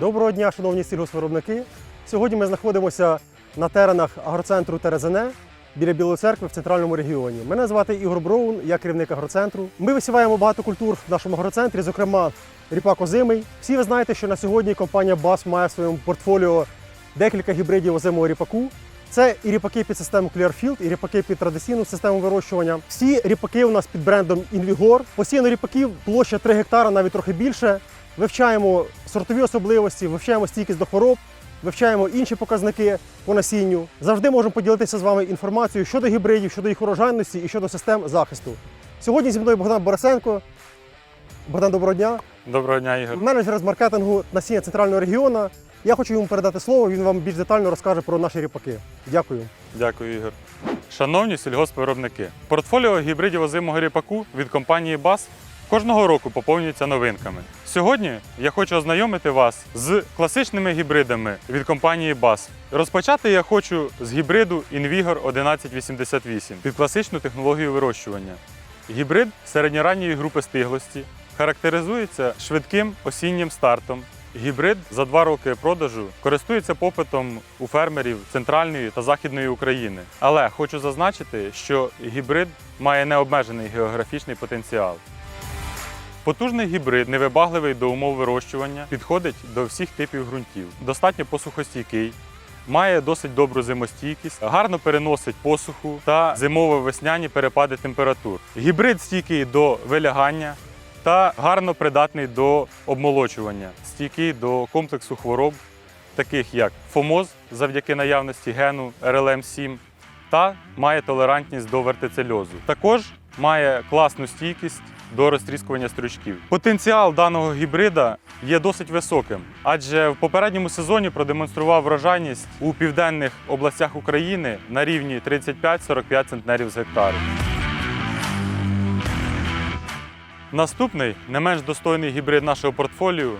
Доброго дня, шановні сільгоспвиробники. Сьогодні ми знаходимося на теренах агроцентру Терезене біля Білої церкви в центральному регіоні. Мене звати Ігор Броун, я керівник агроцентру. Ми висіваємо багато культур в нашому агроцентрі, зокрема ріпак озимий. Всі ви знаєте, що на сьогодні компанія BAS має в своєму портфоліо декілька гібридів озимого ріпаку. Це і ріпаки під систему Clearfield, і ріпаки під традиційну систему вирощування. Всі ріпаки у нас під брендом Invigor. Посіяно ріпаків площа 3 гектара, навіть трохи більше. Вивчаємо сортові особливості, вивчаємо стійкість до хвороб, вивчаємо інші показники по насінню. Завжди можемо поділитися з вами інформацією щодо гібридів, щодо їх урожайності і щодо систем захисту. Сьогодні зі мною Богдан Борисенко. Богдан, доброго дня. Доброго дня, Ігор. Менеджер з маркетингу насіння центрального регіону. Я хочу йому передати слово, він вам більш детально розкаже про наші ріпаки. Дякую. Дякую, Ігор. Шановні сільгоспвиробники, портфоліо гібридів озимого ріпаку від компанії BAS кожного року поповнюється новинками. Сьогодні я хочу ознайомити вас з класичними гібридами від компанії BAS. Розпочати я хочу з гібриду Invigor 1188 під класичну технологію вирощування. Гібрид середньоранньої групи стиглості характеризується швидким осіннім стартом. Гібрид за два роки продажу користується попитом у фермерів центральної та західної України. Але хочу зазначити, що гібрид має необмежений географічний потенціал. Потужний гібрид, невибагливий до умов вирощування, підходить до всіх типів ґрунтів. Достатньо посухостійкий, має досить добру зимостійкість, гарно переносить посуху та зимово-весняні перепади температур. Гібрид стійкий до вилягання та гарно придатний до обмолочування, стійкий до комплексу хвороб, таких як фомоз завдяки наявності гену RLM7 та має толерантність до вертицельозу. Також має класну стійкість до розтріскування стручків. Потенціал даного гібрида є досить високим, адже в попередньому сезоні продемонстрував врожайність у південних областях України на рівні 35-45 центнерів з гектару. Наступний не менш достойний гібрид нашого портфоліо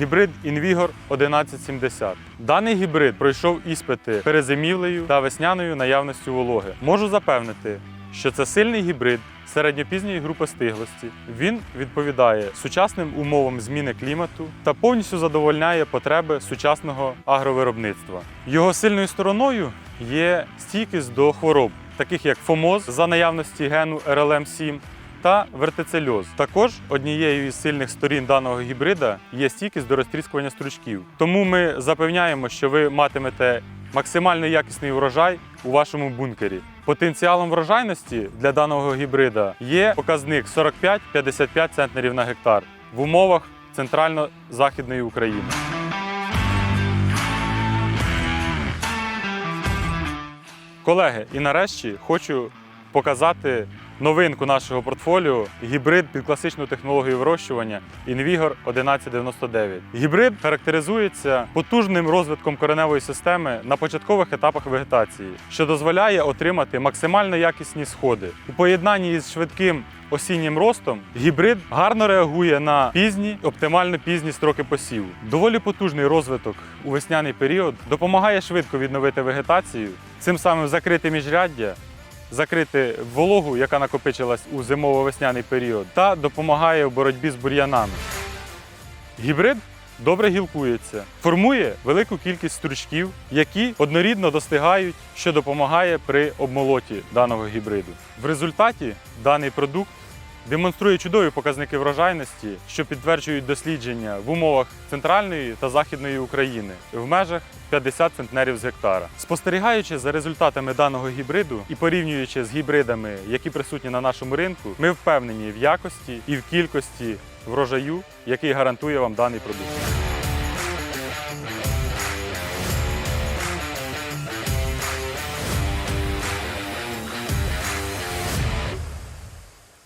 гібрид Invigor 1170. Даний гібрид пройшов іспити перезимівлею та весняною наявністю вологи. Можу запевнити, що це сильний гібрид середньопізньої групи стиглості. Він відповідає сучасним умовам зміни клімату та повністю задовольняє потреби сучасного агровиробництва. Його сильною стороною є стійкість до хвороб, таких як фомоз за наявності гену RLM7 та вертицельоз. Також однією із сильних сторін даного гібрида є стійкість до розтріскування стручків. Тому ми запевняємо, що ви матимете максимально якісний урожай у вашому бункері. Потенціалом врожайності для даного гібрида є показник 45-55 центнерів на гектар в умовах центрально-західної України. Колеги, і нарешті хочу показати новинку нашого портфоліо гібрид під класичну технологію вирощування Invigor 1199. Гібрид характеризується потужним розвитком кореневої системи на початкових етапах вегетації, що дозволяє отримати максимально якісні сходи. У поєднанні із швидким осіннім ростом гібрид гарно реагує на пізні, оптимально пізні строки посіву. Доволі потужний розвиток у весняний період допомагає швидко відновити вегетацію, цим самим закрити міжряддя закрити вологу, яка накопичилась у зимово-весняний період, та допомагає в боротьбі з бур'янами. Гібрид добре гілкується, формує велику кількість стручків, які однорідно достигають, що допомагає при обмолоті даного гібриду. В результаті даний продукт демонструє чудові показники врожайності, що підтверджують дослідження в умовах центральної та західної України в межах 50 центнерів з гектара. Спостерігаючи за результатами даного гібриду і порівнюючи з гібридами, які присутні на нашому ринку, ми впевнені в якості і в кількості врожаю, який гарантує вам даний продукт.